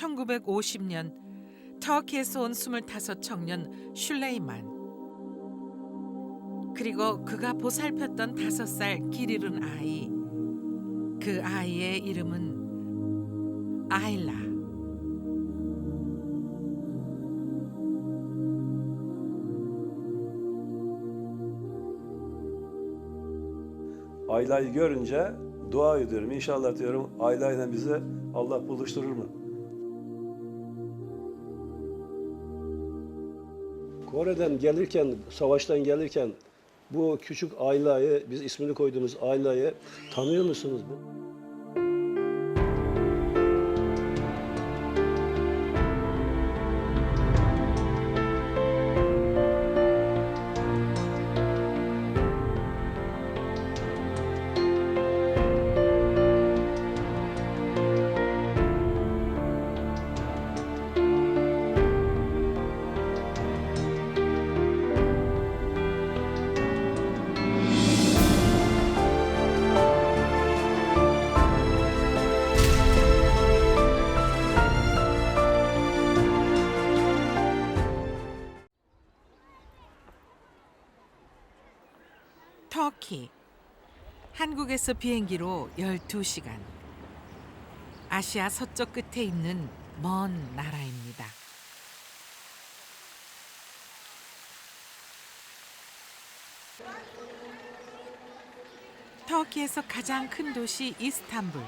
1950년 터키에서 온 25 청년 슐레이만 그리고 그가 보살폈던 5살 길 잃은 아이 그 아이의 이름은 아일라 Ayla'yı görünce dua ediyorum. İnşallah diyorum Ayla'yla bizi Allah buluşturur mu? Kore'den gelirken, savaştan gelirken bu küçük Ayla'yı, biz ismini koyduğumuz Ayla'yı tanıyor musunuz bu? 터키 한국에서 비행기로 12시간 아시아 서쪽 끝에 있는 먼 나라입니다. 터키에서 가장 큰 도시 이스탄불.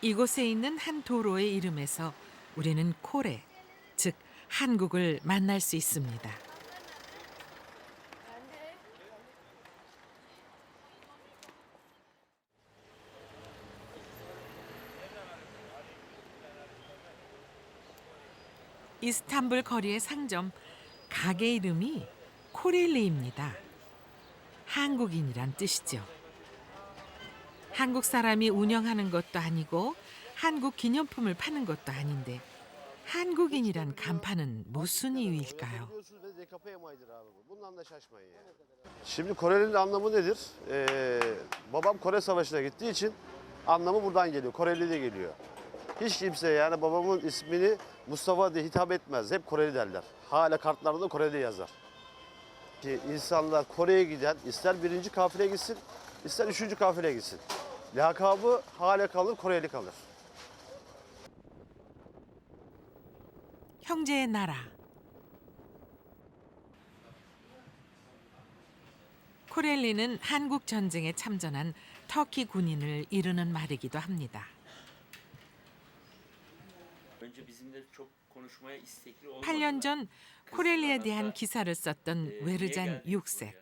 이곳에 있는 한 도로의 이름에서 우리는 코레, 즉 한국을 만날 수 있습니다. 이스탄불 거리의 상점 가게 이름이 코렐리입니다. 한국인이란 뜻이죠. 한국 사람이 운영하는 것도 아니고 한국 기념품을 파는 것도 anin데 한국인이란 간판은 무슨 이유일까요? Şimdi Koreli'nin anlamı nedir? Ee, babam Kore Savaşı'na gittiği için anlamı buradan geliyor. Koreli de geliyor. Hiç kimse yani babamın ismini Mustafa diye hitap etmez. Hep Koreli derler. Hala kartlarda da Koreli yazar. Ki insanlar Kore'ye giden ister birinci kafile gitsin, ister üçüncü kafile gitsin. Lakabı hala kalır, Koreli kalır. 형제의 나라. 코렐리는 한국 전쟁에 참전한 터키 군인을 이르는 말이기도 합니다. 8년 전 코렐리에 대한 기사를 썼던 웨르잔 6세.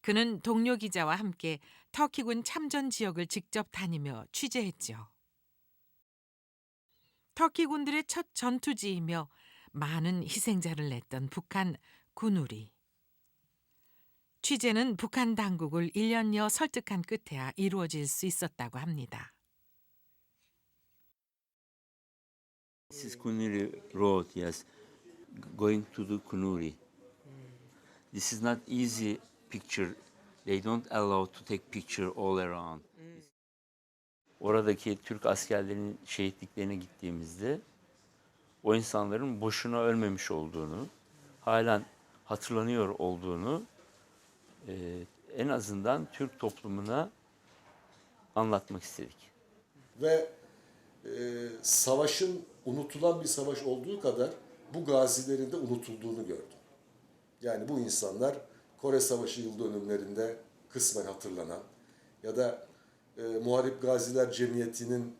그는 동료 기자와 함께 터키군 참전 지역을 직접 다니며 취재했죠. 터키군들의 첫 전투지이며 많은 희생자를 냈던 북한 군우리. 취재는 북한 당국을 1년여 설득한 끝에야 이루어질 수 있었다고 합니다. This is Kunuri Road, yes. Going to the Kunuri. This is not easy picture. They don't allow to take picture all around. Oradaki Türk askerlerinin şehitliklerine gittiğimizde o insanların boşuna ölmemiş olduğunu, halen hatırlanıyor olduğunu eee, en azından Türk toplumuna anlatmak istedik. ve e, savaşın unutulan bir savaş olduğu kadar bu gazilerin de unutulduğunu gördüm. Yani bu insanlar Kore Savaşı yıl dönümlerinde kısmen hatırlanan ya da e, Muharip Gaziler Cemiyeti'nin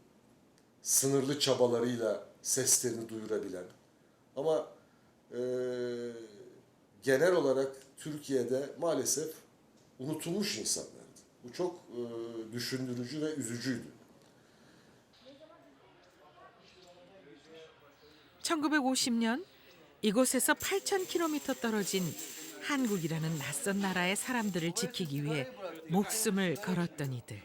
sınırlı çabalarıyla seslerini duyurabilen ama e, genel olarak Türkiye'de maalesef unutulmuş insanlardı. Bu çok e, düşündürücü ve üzücüydü. 1950년 이곳에서 8,000km 떨어진 한국이라는 낯선 나라의 사람들을 지키기 위해 목숨을 걸었던 이들.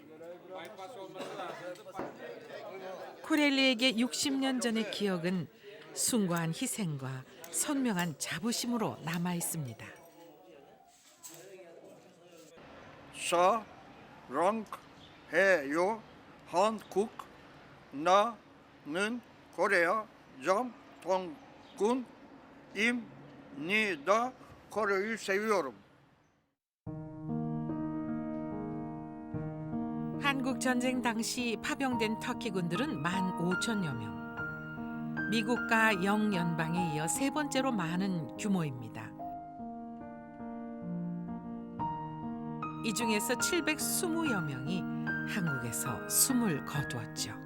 코렐리에게 60년 전의 기억은 숭고한 희생과 선명한 자부심으로 남아 있습니다. 사 랑 해요 한국 나라 저는 코레아 정 통군 임니다. 코레를 seviyorum. 한국 전쟁 당시 파병된 터키 군들은 15,000여 명. 미국과 영연방에 이어 세 번째로 많은 규모입니다. 이 중에서 720여 명이 한국에서 숨을 거두었죠.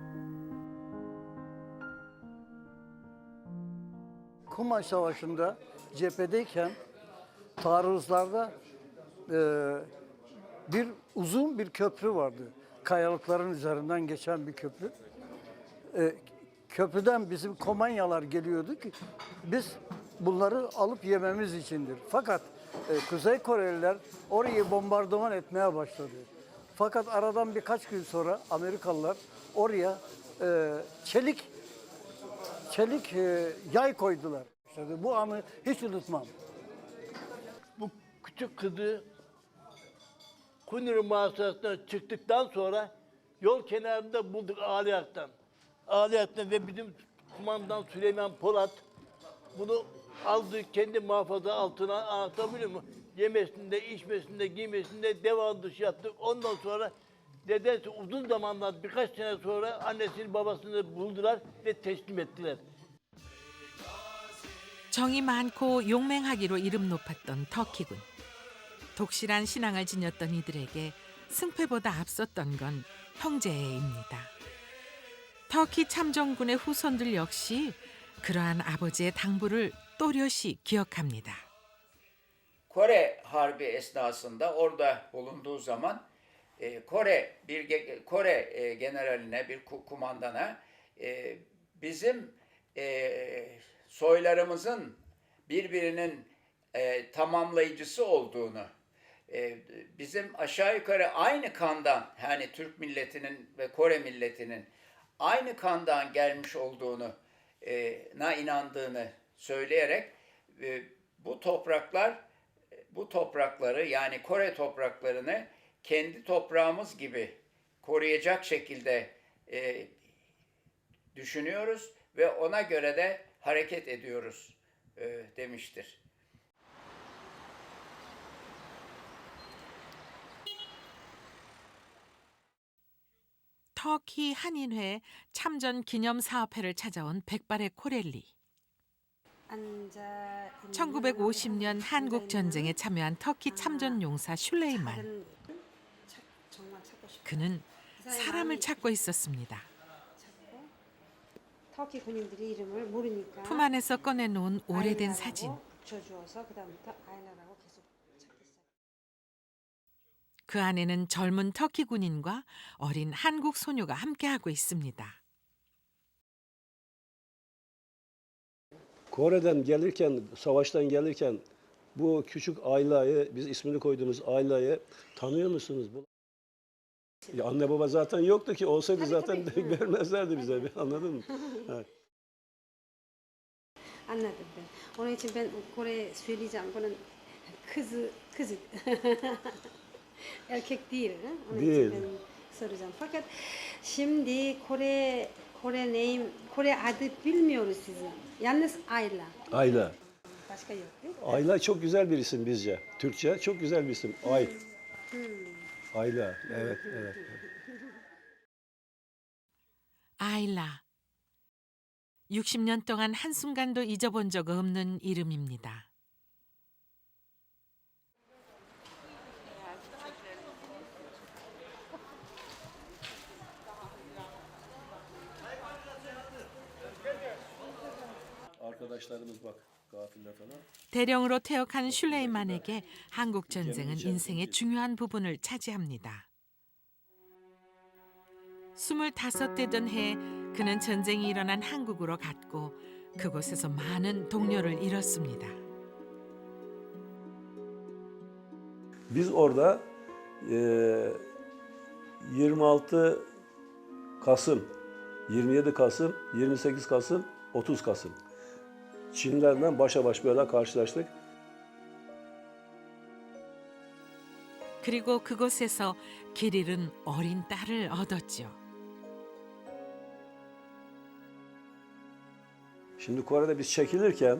Kumaş Savaşı'nda cephedeyken taarruzlarda e, bir uzun bir köprü vardı. Kayalıkların üzerinden geçen bir köprü. E, köprüden bizim komanyalar geliyordu ki biz bunları alıp yememiz içindir. Fakat e, Kuzey Koreliler orayı bombardıman etmeye başladı. Fakat aradan birkaç gün sonra Amerikalılar oraya e, çelik çelik e, yay koydular. İşte bu anı hiç unutmam. bu küçük kızı Kuniri mağazasından çıktıktan sonra yol kenarında bulduk Aliyak'tan. Aliyak'tan ve bizim kumandan Süleyman Polat bunu aldı kendi muhafaza altına anlatabiliyor muyum? Yemesinde, içmesinde, giymesinde devamlı dışı yaptık. Ondan sonra dedesi uzun zamanlar birkaç sene sonra annesini babasını buldular ve teslim ettiler. 정이 많고 용맹하기로 이름 높았던 터키군. 독실한 신앙을 지녔던 이들에게 승패보다 앞섰던 건 형제애입니다. 터키 참정군의 후손들 역시 그러한 아버지의 당부를 또렷이 기억합니다. Kore Harbi esnasında orada bulunduğu zaman e, Kore bir Kore e, generaline bir ku- kumandana e, bizim e, soylarımızın birbirinin tamamlayıcısı olduğunu bizim aşağı yukarı aynı kandan yani Türk milletinin ve Kore milletinin aynı kandan gelmiş olduğunu na inandığını söyleyerek bu topraklar bu toprakları yani Kore topraklarını kendi toprağımız gibi koruyacak şekilde e, düşünüyoruz ve ona göre de hareket ediyoruz e, demiştir. 터키 한인회 참전 기념 사업회를 찾아온 백발의 코렐리. 1950년 한국 전쟁에 참여한 터키 참전 용사 슐레이만. 그는 사람을 찾고 있었습니다. 터키 군인들이 이름을 모르니까 품 안에서 꺼내놓은 오래된 사진. 붙여주어서 그다음부터 아일라라고 계속. 그 안에는 젊은 터키 군인과 어린 한국 소녀가 함께하고 있습니다. Kore'den gelirken, savaştan gelirken bu küçük Ayla'yı, biz ismini koyduğumuz Ayla'yı tanıyor musunuz? Bu ya anne baba zaten yoktu ki olsaydı zaten vermezlerdi bize anladın mı? Anladım ben. Onun için ben Kore söyleyeceğim. Bunun kızı, kızı. Erkek değil. ha? Onun Değil. için ben soracağım. Fakat şimdi Kore Kore name, Kore adı bilmiyoruz sizi. Yalnız Ayla. Ayla. Başka yok değil mi? Ayla çok güzel bir isim bizce. Türkçe çok güzel bir isim. Ay. Ayla. Evet, evet. 아일라. 60년 동안 한순간도 잊어본 적 없는 이름입니다. Arkadaşlarımız bak gafiller falan. 대령으로 퇴역한 슐레이만에게 한국 전쟁은 인생의 중요한 부분을 차지합니다. 25대 된해 그는 전쟁이 일어난 한국으로 갔고 그곳에서 많은 동료를 잃었습니다. Biz orada eee, 26 Kasım, 27 Kasım, 28 Kasım, 30 Kasım. Çinlerden başa baş böyle karşılaştık. 그리고 그곳에서 길 잃은 어린 딸을 얻었죠. Şimdi Kore'de biz çekilirken,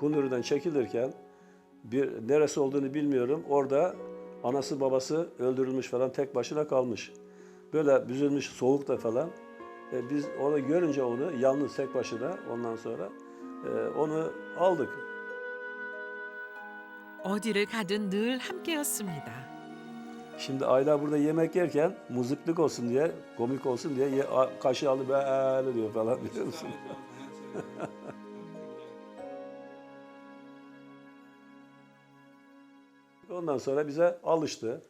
Kunuri'den çekilirken bir neresi olduğunu bilmiyorum. Orada anası babası öldürülmüş falan tek başına kalmış. Böyle büzülmüş soğukta falan. E, biz onu görünce onu yalnız tek başına ondan sonra e, onu aldık. 어디를 가든 늘 함께였습니다. Şimdi Ayla burada yemek yerken muzıklık olsun diye, komik olsun diye ye, a- kaşığı alıp böyle diyor falan biliyor musun? Ondan sonra bize alıştı.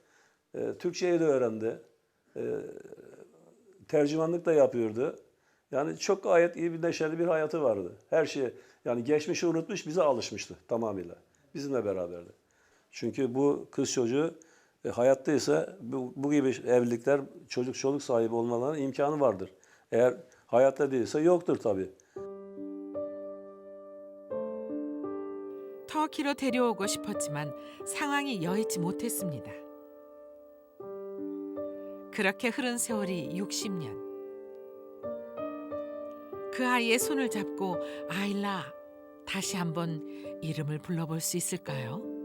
E, Türkçeyi de öğrendi. E, tercümanlık da yapıyordu. Yani çok gayet iyi bir neşeli bir hayatı vardı. Her şeyi yani geçmişi unutmuş bize alışmıştı tamamıyla. Bizimle beraberdi. Çünkü bu kız çocuğu e, hayattaysa bu, bu gibi evlilikler çocuk çoluk sahibi olmalarının imkanı vardır. Eğer hayatta değilse yoktur tabii. 터키로 데려오고 싶었지만 상황이 여의치 못했습니다. 그렇게 흐른 세월이 60년. 그 아이의 손을 잡고 아일라 다시 한번 이름을 불러볼 수 있을까요?